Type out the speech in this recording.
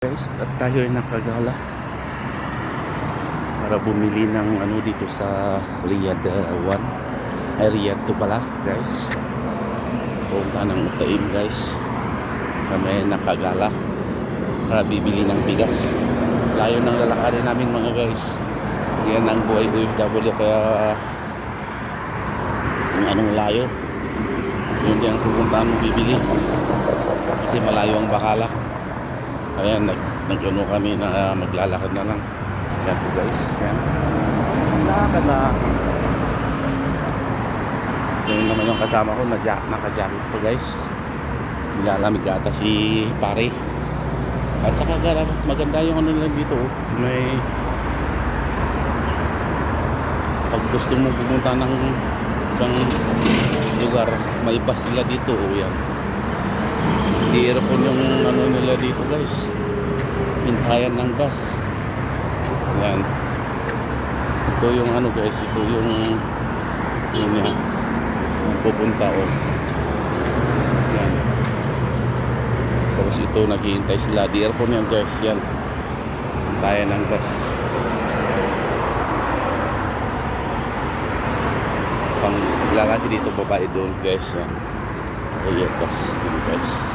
guys at tayo ay nakagala para bumili ng ano dito sa Riyadh uh, 1 ay Riyadh 2 pala guys. Punta ng Utaim guys. Kami nakagala para bibili ng bigas. Layo ng lalakarin namin mga guys. Yan ang buhay OFW kaya yung anong layo yun din ang pupuntahan mo bibili. Kasi malayo ang bakala Ayan, nag, nag ano kami na maglalakad na lang. Ayan po guys, yan. Lakad na. Yun naman yung kasama ko, na naka-jacket po guys. Nilalamig ata si pare. At saka maganda yung ano lang dito. oh. May pag gusto mo pumunta ng ibang lugar, may bus sila dito. Oh, yan. Earphone yung ano nila dito guys. Hintayan ng bus. Yan. Ito yung ano guys, ito yung yun yan. Pupunta o. Yan. Tapos ito naghihintay sila. Di earphone yan guys. Yan. Hintayan ng bus. Pang lalaki dito babae doon guys. Yan. Ayan bus. Yan guys.